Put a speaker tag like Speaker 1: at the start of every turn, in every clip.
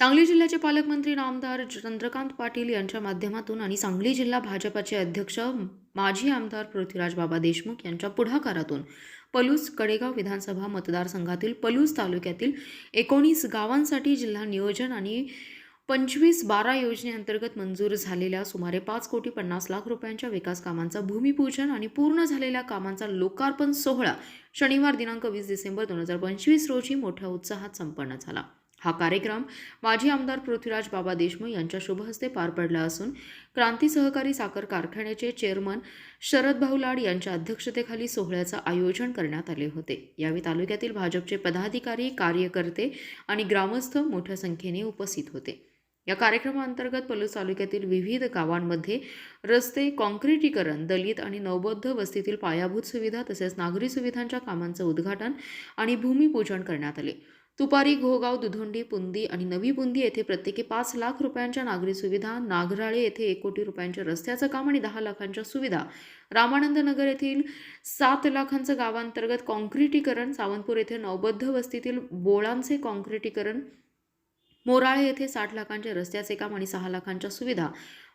Speaker 1: सांगली जिल्ह्याचे पालकमंत्री नामदार चंद्रकांत पाटील यांच्या माध्यमातून आणि सांगली जिल्हा भाजपाचे अध्यक्ष माजी आमदार पृथ्वीराज बाबा देशमुख यांच्या पुढाकारातून पलूस कडेगाव विधानसभा मतदारसंघातील पलूस तालुक्यातील एकोणीस गावांसाठी जिल्हा नियोजन आणि पंचवीस बारा योजनेअंतर्गत मंजूर झालेल्या सुमारे पाच कोटी पन्नास लाख रुपयांच्या विकास कामांचा भूमिपूजन आणि पूर्ण झालेल्या कामांचा लोकार्पण सोहळा शनिवार दिनांक वीस डिसेंबर दोन हजार पंचवीस रोजी मोठ्या उत्साहात संपन्न झाला. हा कार्यक्रम माजी आमदार पृथ्वीराज बाबा देशमुख यांच्या शुभहस्ते पार पडला असून क्रांती सहकारी साखर कारखान्याचे चेअरमन शरद भाऊ लाड यांच्या अध्यक्षतेखाली सोहळ्याचं आयोजन करण्यात आले होते. यावेळी तालुक्यातील भाजपचे पदाधिकारी कार्यकर्ते आणि ग्रामस्थ मोठ्या संख्येने उपस्थित होते. या कार्यक्रमाअंतर्गत पलूस तालुक्यातील विविध गावांमध्ये रस्ते काँक्रिटीकरण दलित आणि नवबौद्ध वस्तीतील पायाभूत सुविधा तसेच नागरी सुविधांच्या कामांचं उद्घाटन आणि भूमिपूजन करण्यात आले. तुपारी घोगाव दुधोंडी पुंदी आणि नवी पुंदी येथे प्रत्येकी पाच लाख रुपयांच्या नागरी सुविधा नागराळे येथे एक कोटी रुपयांच्या रस्त्याचं काम आणि दहा लाखांच्या सुविधा. रामानंद नगर येथील सात लाखांचं गावांतर्गत काँक्रिटीकरण सावंतपूर येथे नवबद्ध वस्तीतील बोळांचे काँक्रिटीकरण मोराळे येथे साठ लाखांच्या रस्त्याचे काम आणि सहा लाखांच्या सुविधा.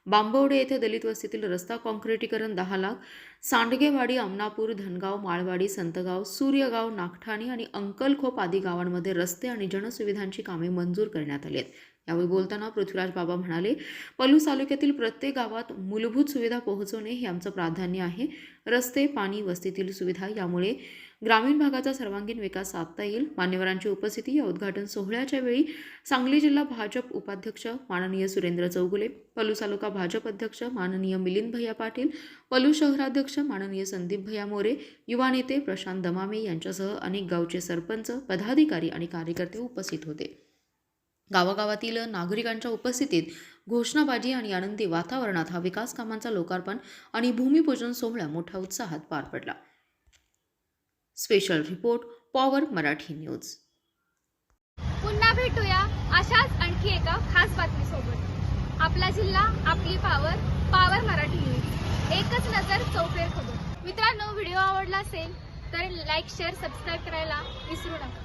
Speaker 1: बांबवडे येथे दलित वस्तीतील रस्ता काँक्रिटीकरण दहा लाख. सांडगेवाडी अमनापूर धनगाव माळवाडी संतगाव सूर्यगाव नागठाणी आणि अंकलखोप आदी गावांमध्ये रस्ते आणि जनसुविधांची कामे मंजूर करण्यात आली आहेत. यावेळी बोलताना पृथ्वीराज बाबा म्हणाले पलूस तालुक्यातील प्रत्येक गावात मूलभूत सुविधा पोहोचवणे हे आमचं प्राधान्य आहे. रस्ते पाणी वस्तीतील सुविधा यामुळे ग्रामीण भागाचा सर्वांगीण विकास साधता येईल. मान्यवरांची उपस्थिती या उद्घाटन सोहळ्याच्या वेळी सांगली जिल्हा भाजप उपाध्यक्ष माननीय सुरेंद्र चौगुले पलू तालुका भाजप अध्यक्ष माननीय मिलिंद भैया पाटील पलू शहराध्यक्ष माननीय संदीप भैया मोरे युवा नेते प्रशांत दमामे यांच्यासह अनेक गावचे सरपंच पदाधिकारी आणि कार्यकर्ते उपस्थित होते. गावागावातील नागरिकांच्या उपस्थितीत घोषणाबाजी आणि आनंदी वातावरणात हा विकास कामांचा लोकार्पण आणि भूमिपूजन सोहळा मोठ्या उत्साहात पार पडला. Special report power Marathi news
Speaker 2: पुन्हा भेटूया अशाच आणखी एका खास बातमीसोबत. आपला जिल्हा आपली पावर पावर मराठी न्यूज एकच नजर चौफेर खबर. मित्रांनो व्हिडिओ आवडला असेल तर लाईक शेअर सबस्क्राईब करायला विसरू नका.